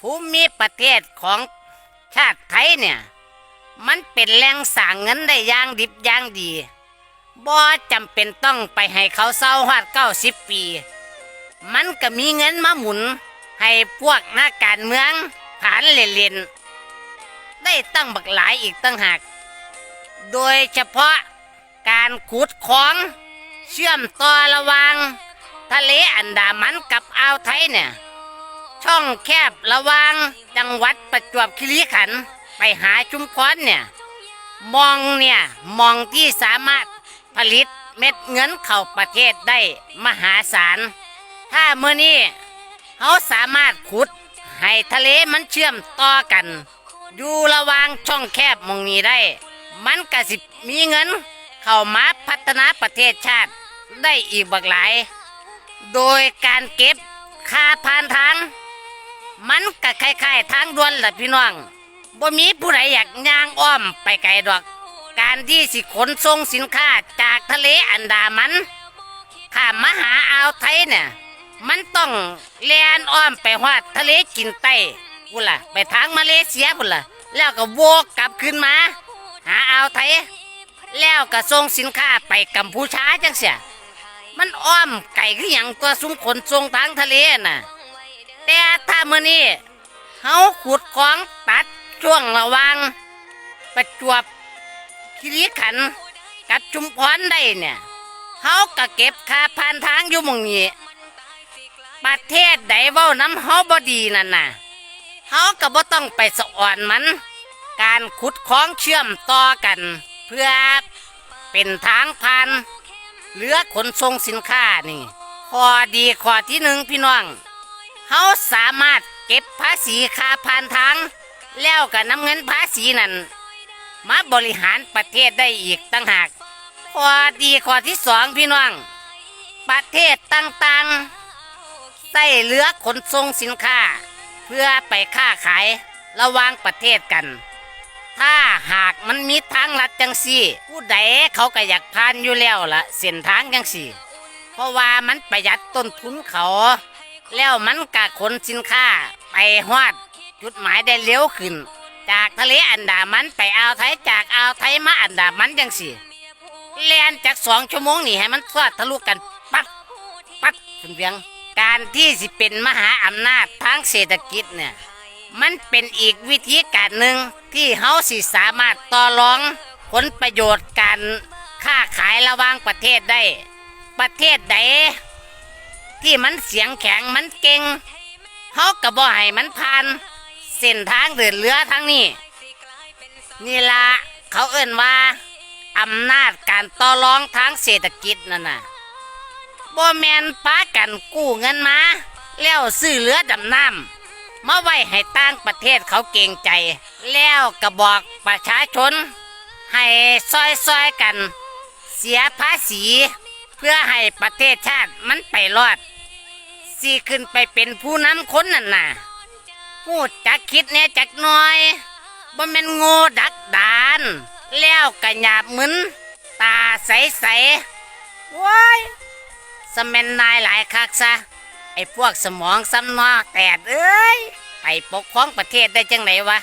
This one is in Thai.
ภูมิประเทศของชาติไทยเนี่ย มันเป็นแหล่งสร้างเงินได้อย่างดิบอย่างดีบ่จำเป็นต้องไปให้เขาเศร้าฮอดเก้าสิบปี มันก็มีเงินมาหมุน ให้พวกนักการเมืองผ่านเล่นๆได้ตั้งบักหลายอีกตั้งหาก โดยเฉพาะการขุดของเชื่อมต่อระว่างทะเลอันดามันกับอ่าวไทยเนี่ย ช่องแคบระวางจังหวัดประจวบคีรีขันธ์ไปหาชุมพรเนี่ย มองเนี่ยมองที่สามารถผลิตเม็ดเงินเข้าประเทศได้มหาศาล ถ้าเมื่อนี้เขาสามารถขุด ให้ทะเลมันเชื่อมต่อกัน อยู่ระหวางช่องแคบมองนี้ได้ มันก็สิมีเงิน เข้ามาพัฒนาประเทศชาติได้อีกบักหลาย โดยการเก็บค่าผ่านทาง มันก็คล้ายๆทางด่วนล่ะพี่น้องบ่มีผู้ใดอยากย่างอ้อมไปไกลดอก การที่สิขนส่งสินค้าจากทะเลอันดามันข้ามมาหาอ่าวไทยเนี่ยมันต้องแล่นอ้อมไปฮอดทะเลกินใต้พุ่นล่ะ ไปทางมาเลเซียพุ่นล่ะ แล้วก็วกกลับขึ้นมา หาอ่าวไทย แล้วก็ส่งสินค้าไปกัมพูชาจังเสียมันอ้อมไก่คืออย่างตัวซุ้มขนส่งทางทะเลน่ะ แต่ถ้ามื้อนี้เฮาขุดของตัดช่วงระหว่างประจวบคีรีขันธ์กับชุมพรได้เนี่ยเฮาก็เก็บค่าผ่านทางอยู่หมองนี้ประเทศใดเว้าน้ำเฮาบ่ดีนั่นน่ะเฮาก็บ่ต้องไปสะอ่อนมัน การขุดคลองเชื่อมต่อกัน เพื่อเป็นทางผ่านเรือขนส่งสินค้านี่ข้อดีข้อที่หนึ่งพี่น้อง เฮาสามารถเก็บภาษีค่าผ่านทาง แล้วก็นำเงินภาษีนั้นมาบริหารประเทศได้อีกตั้งหากข้อดีข้อที่สองพี่น้อง ประเทศต่างๆใส่เรือขนส่งสินค้า เพื่อไปค้าขายระหว่างประเทศกัน ถ้าหากมันมีทางลัดจังสี่ ผู้ใดเขาก็อยากผ่านอยู่แล้วละเส้นทางจังสี่ เพราะว่ามันประหยัดต้นทุนเขา แล้วมันกะขนสินค้า ไปฮอด จุดหมายได้เร็วขึ้น จากทะเลอันดามันไปอ่าวไทยจากอ่าวไทยมาอันดามันจังสี่แล่นจากสองชั่วโมงนี่ให้มันสอดทะลุกันปัดปัดถึงเพียงการที่สิเป็นมหาอำนาจทางเศรษฐกิจเนี่ยมันเป็นอีกวิธีการหนึ่งที่เฮาสิสามารถต่อรองผลประโยชน์การค้าขายระหว่างประเทศได้ ประเทศใด ที่มันเสียงแข็งมันเก่งเฮาก็บ่ให้มันผ่านเส้นทางเดินเรือทางนี้ นี่ละเขาเอ่นว่าอำนาจการต่อรองทางเศรษฐกิจนั่นน่ะบ่แมนป้ากันกู้เงินมา แล้วซื้อเรือดำน้ำมาไว้ให้ต่างประเทศเขาเก่งใจ แล้วก็บอกประชาชน ให้ซอยๆกัน เสียภาษี เพื่อให้ประเทศชาติมันไปรอด สิขึ้นไปเป็นผู้นำคนนั่นน่ะพูดจักคิดเนี่ยจักหน้อยบ่แม่นโง่ดักดาน แล้วกะหยาบมึนตาใสใสว้ายสแมนนายหลายคักซะ ไอ้พวกสมองซ้ำนอแตดเอ้ย ไปปกครองประเทศได้จังไหนวะ